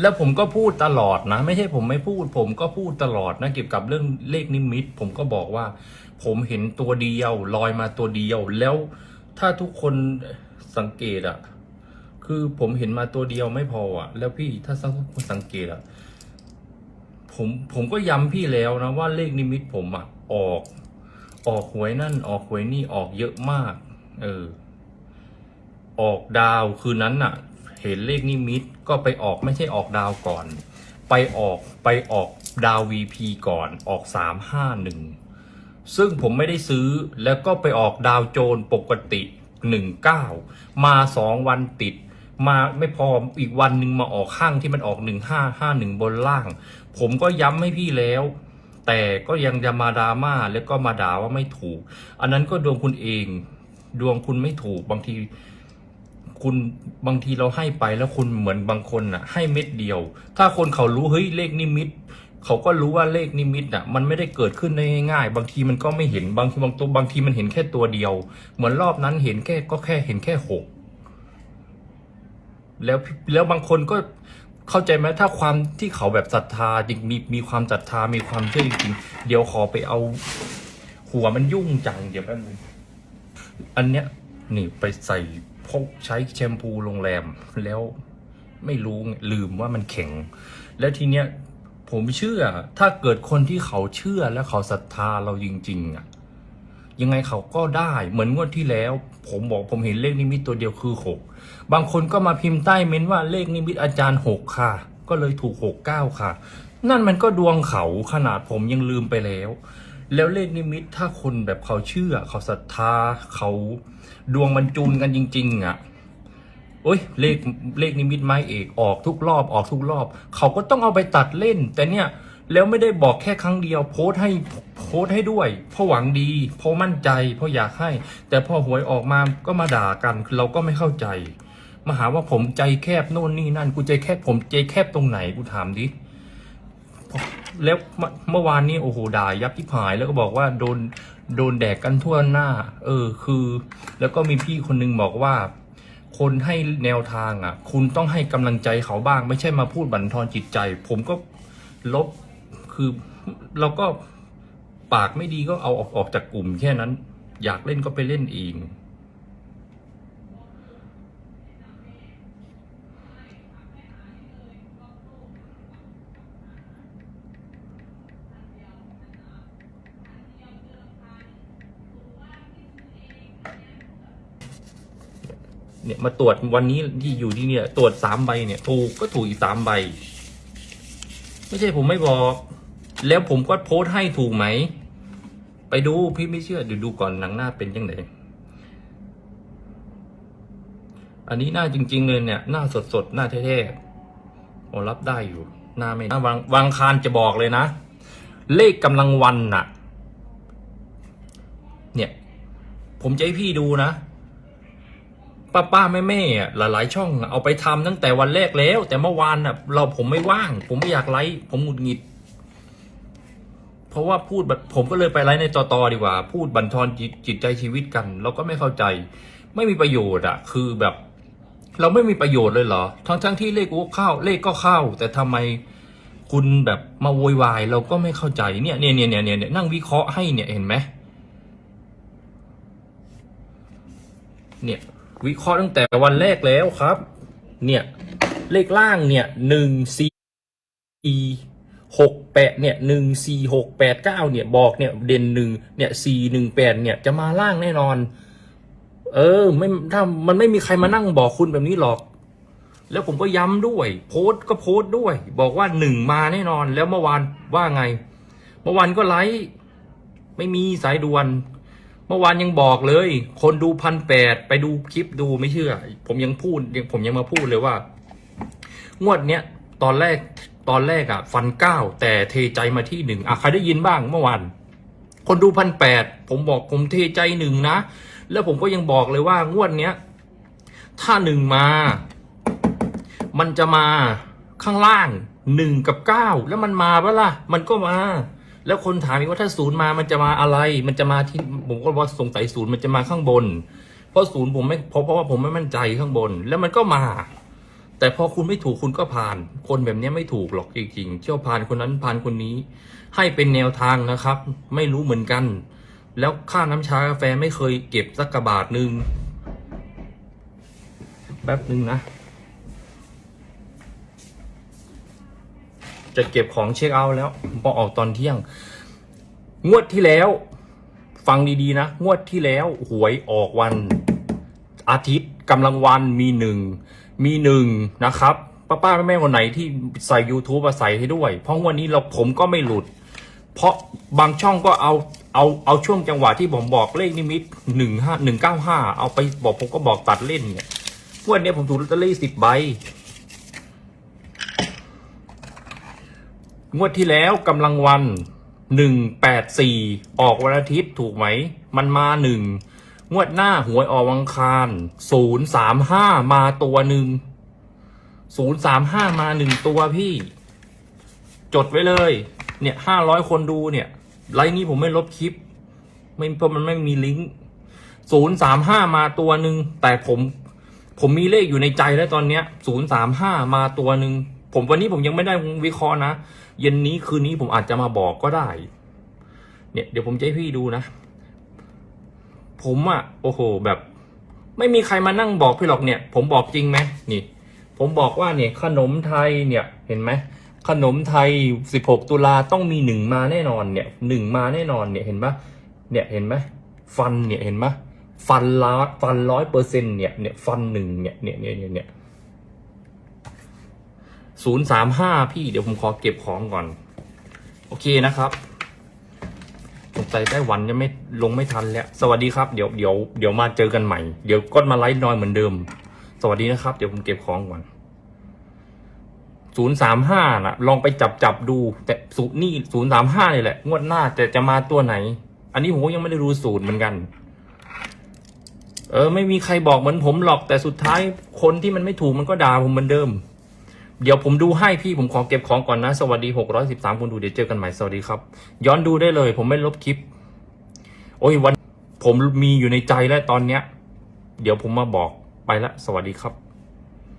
แล้วผมก็พูดตลอดนะ ไม่ใช่ผมไม่พูด ผมก็พูดตลอดนะเกี่ยวกับเรื่องเลขนิมิต ผมก็บอกว่า ผมเห็นตัวเดียวลอยมาตัวเดียว แล้วถ้าทุกคนสังเกตอะคือผมเห็นมาตัวเดียวไม่พออะแล้วพี่ถ้าสังคนสังเกตอะผมผมก็ย้ำพี่แล้วนะว่าเลขนิมิตผมอะออก ออกหวยนั่น ออกหวยนี่ออกเยอะมาก เออ ออกดาวคืนนั้นน่ะ เห็นเลขนิมิตก็ไปออกไม่ใช่ออกดาวก่อน ไปออกไปออกดาว VP ก่อนออกสามห้าหนึ่งซึ่งผมไม่ได้ซื้อแล้วก็ไปออกดาวโจนปกติหนึ่งเก้ามาสองวันติด มาไม่พออีกวันหนึ่งมาออกข้างที่มันออกหนึ่งห้าห้าหนึ่งบนล่าง ผมก็ย้ำให้พี่แล้วแต่ก็ยังจะมาดราม่าแล้วก็มาด่าว่าไม่ถูก อันนั้นก็ดวงคุณเอง ดวงคุณไม่ถูกบางที คุณบางทีเราให้ไปแล้วคุณเหมือนบางคนอะ ให้เม็ดเดียว ถ้าคนเขารู้เฮ้ยเลขนิมิตเขาก็รู้ว่าเลขนิมิตอะมันไม่ได้เกิดขึ้นได้ง่ายๆบางทีมันก็ไม่เห็นบางทีบางตัวบางทีมันเห็นแค่ตัวเดียว เหมือนรอบนั้นเห็นแค่ก็แค่เห็นแค่หกแล้วแล้วบางคนก็เข้าใจไหมถ้าความที่เขาแบบศรัทธาจริงมีมีความศรัทธามีความเชื่อจริงๆเดี๋ยวขอไปเอา หัวมันยุ่งจังเดี๋ยวแป๊บนึงอันเนี้ยนี่ไปใส่ พกใช้แชมพูโรงแรมแล้วไม่รู้ลืมว่ามันแข็ง แล้วทีเนี้ยผมเชื่อ ถ้าเกิดคนที่เขาเชื่อและเขาศรัทธาเราจริง ๆอะยังไงเขาก็ได้เหมือนงวดที่แล้ว ผมบอกผมเห็นเลขนิมิตตัวเดียวคือหกบางคนก็มาพิมพ์ใต้เม้นว่าเลขนิมิตอาจารย์หกค่ะ ก็เลยถูกหกเก้าค่ะ นั่นมันก็ดวงเขาขนาดผมยังลืมไปแล้ว แล้วเลขนิมิตถ้าคนแบบเขาเชื่อ เขาศรัทธาเขาดวงมันจูนกันจริง ๆอะโอ้ยเลขเลขนิมิตไม้เอกออกทุกรอบออกทุกรอบ เขาก็ต้องเอาไปตัดเล่น แต่เนี่ยแล้วไม่ได้บอกแค่ครั้งเดียว โพสให้โพสให้ด้วย เพราะหวังดี เพราะมั่นใจ เพราะอยากให้ แต่พอหวยออกมาก็มาด่ากันเราก็ไม่เข้าใจ มาหาว่าผมใจแคบโน่นนี่นั่น กูใจแคบผมใจแคบตรงไหนกูถามดิ แล้วเมื่อวานนี้โอ้โหด่ายับที่หายแล้วก็บอกว่าโดนโดนแดกกันทั่วหน้า เออคือ แล้วก็มีพี่คนนึงบอกว่า คนให้แนวทางอะ คุณต้องให้กำลังใจเขาบ้าง ไม่ใช่มาพูดบั่นทอนจิตใจ ผมก็ลบคือเราก็ปากไม่ดีก็เอาออกออกจากกลุ่มแค่นั้น อยากเล่นก็ไปเล่นเอง เนี่ยมาตรวจวันนี้ที่อยู่ที่เนี่ยตรวจสามใบเนี่ยถูกก็ถูกอีกสามใบ ไม่ใช่ผมไม่บอก แล้วผมก็โพสต์ให้ถูกไหม ไปดูพี่ไม่เชื่อเดี๋ยวดูก่อนหนังหน้าเป็นยังไงอันนี้หน้าจริง ๆ เลยเนี่ยหน้าสดๆหน้าแท้ๆโอรับได้อยู่ หน้าไม่หน้าวางวางคารจะบอกเลยนะ เลขกำลังวันน่ะ เนี่ย ผมจะให้พี่ดูนะ ป้าป้าแม่แม่อะหลาย ๆ ช่องเอาไปทำตั้งแต่วันแรกแล้ว แต่เมื่อวานน่ะ เราผมไม่ว่าง ผมไม่อยากไลฟ์ผมหงุดหงิด เพราะว่าพูดแบบผมก็เลยไปไลฟ์ในต่อๆดีกว่า พูดบั่นทอนจิตจิตใจชีวิตกัน เราก็ไม่เข้าใจ ไม่มีประโยชน์อะคือแบบ เราไม่มีประโยชน์เลยเหรอ ทั้งทั้งๆที่เลขก็เข้า เลขก็เข้า แต่ทำไมคุณแบบมาโวยวายเราก็ไม่เข้าใจเนี่ยเนี่ยเนี่ยเนี่ยเนี่ยนั่งวิเคราะห์ให้เนี่ยเห็นไหมเนี่ย วิเคราะห์ตั้งแต่วันแรกแล้วครับ เนี่ย เลขล่างเนี่ยหนึ่งสี่หกแปดเนี่ยหนึ่งสี่หกแปดเก้าเนี่ยบอกเนี่ยเด่นหนึ่งเนี่ยสี่หนึ่งแปดเนี่ยจะมาล่างแน่นอน เออไม่ถ้ามันไม่มีใครมานั่งบอกคุณแบบนี้หรอก แล้วผมก็ย้ำด้วย โพสต์ก็โพสต์ด้วย บอกว่าหนึ่งมาแน่นอน แล้วเมื่อวานว่าไง เมื่อวานก็ไลฟ์ไม่มีสายด่วน เมื่อวานยังบอกเลย คนดูพันแปดไปดูคลิปดูไม่เชื่อ ผมยังพูดยังผมยังมาพูดเลยว่า งวดเนี้ยตอนแรกตอนแรกอะฟันเก้าแต่เทใจมาที่หนึ่งอะใครได้ยินบ้างเมื่อวานคนดูพันแปดผมบอกผมเทใจหนึ่งนะ แล้วผมก็ยังบอกเลยว่างวดเนี้ยถ้าหนึ่งมา มันจะมาข้างล่างหนึ่งกับเก้าแล้วมันมาปะล่ะ มันก็มา แล้วคนถามอีกว่าถ้าศูนย์มามันจะมาอะไร มันจะมาที่ผมก็ว่าสงสัยศูนย์มันจะมาข้างบน เพราะศูนย์ผมไม่เพราะเพราะว่าผมไม่มั่นใจข้างบน แล้วมันก็มา แต่พอคุณไม่ถูกคุณก็ผ่าน คนแบบนี้ไม่ถูกหรอกจริงๆเที่ยวผ่านคนนั้นผ่านคนนี้ ให้เป็นแนวทางนะครับ ไม่รู้เหมือนกัน แล้วค่าน้ำชากาแฟไม่เคยเก็บสักกระบาทหนึ่งแป๊บหนึ่งนะ จะเก็บของเช็คเอาท์แล้วพอออกตอนเที่ยง งวดที่แล้ว ฟังดีๆนะ งวดที่แล้วหวยออกวัน อาทิตย์กำลังวันมีหนึ่งมีหนึ่งนะครับ ป้าป้าแม่ๆคนไหนที่ใส่ YouTube มาใส่ให้ด้วย เพราะวันนี้เราผมก็ไม่หลุด เพราะบางช่องก็เอาเอาเอาช่วงจังหวะที่ผมบอกเลขนิมิตหนึ่งห้าหนึ่งเก้าห้าเอาไปบอกผมก็บอกตัดเล่นเนี่ยวันนี้ผมถูกลอตเตอรี่สิบใบ งวดที่แล้วกำลังวันหนึ่งแปดสี่ออกวันอาทิตย์ถูกไหม มันมาหนึ่งงวดหน้าหวยออกวังคารศูนย์สามห้ามาตัวหนึ่งศูนย์สามห้ามาหนึ่งตัวพี่ จดไว้เลย เนี่ยห้าร้อยคนดูเนี่ย ไลน์นี้ผมไม่ลบคลิป ไม่เพราะมันไม่มีลิงก์ศูนย์สามห้ามาตัวหนึ่งแต่ผม ผมมีเลขอยู่ในใจแล้วตอนเนี้ยศูนย์สามห้ามาตัวหนึ่งผมวันนี้ผมยังไม่ได้วิเคราะห์นะ เย็นนี้คืนนี้ผมอาจจะมาบอกก็ได้ เนี่ยเดี๋ยวผมจะให้พี่ดูนะ ผมอะโอ้โห แบบ ไม่มีใครมานั่งบอกพี่หรอกเนี่ย ผมบอกจริงไหมนี่ ผมบอกว่าเนี่ย ขนมไทยเนี่ยเห็นไหมขนมไทย 16 ตุลาต้องมีหนึ่งมาแน่นอนเนี่ยหนึ่งมาแน่นอนเนี่ยเห็นปะเนี่ยเห็นไหมฟันเนี่ยเห็นปะฟันล้าฟันร้อยเปอร์เซ็นเนี่ยเนี่ยฟันหนึ่งเนี่ยเนี่ยเนี่ยเนี่ย ศูนย์สามห้าพี่เดี๋ยวผมขอเก็บของก่อน โอเคนะครับสงสัยไต้หวันยังไม่ลงไม่ทันแล้ว สวัสดีครับเดี๋ยวเดี๋ยวเดี๋ยวมาเจอกันใหม่ เดี๋ยวก็มาไลฟ์น้อยเหมือนเดิม สวัสดีนะครับ เดี๋ยวผมเก็บของก่อนศูนย์สามห้าน่ะลองไปจับจับดู แต่สูตรนี่ศูนย์สามห้านี่แหละ งวดหน้าจะจะมาตัวไหน อันนี้ผมก็ยังไม่ได้รู้สูตรเหมือนกัน เออ ไม่มีใครบอกเหมือนผมหรอกแต่สุดท้ายคนที่มันไม่ถูกมันก็ด่าผมเหมือนเดิม เดี๋ยวผมดูให้พี่ผมขอเก็บของก่อนนะ สวัสดีหกร้อยสิบสามคนดูเดี๋ยวเจอกันใหม่สวัสดีครับ ย้อนดูได้เลย ผมไม่ลบคลิป โอ้ยวัน ผมมีอยู่ในใจแล้วตอนเนี้ย เดี๋ยวผมมาบอกไปละ สวัสดีครับ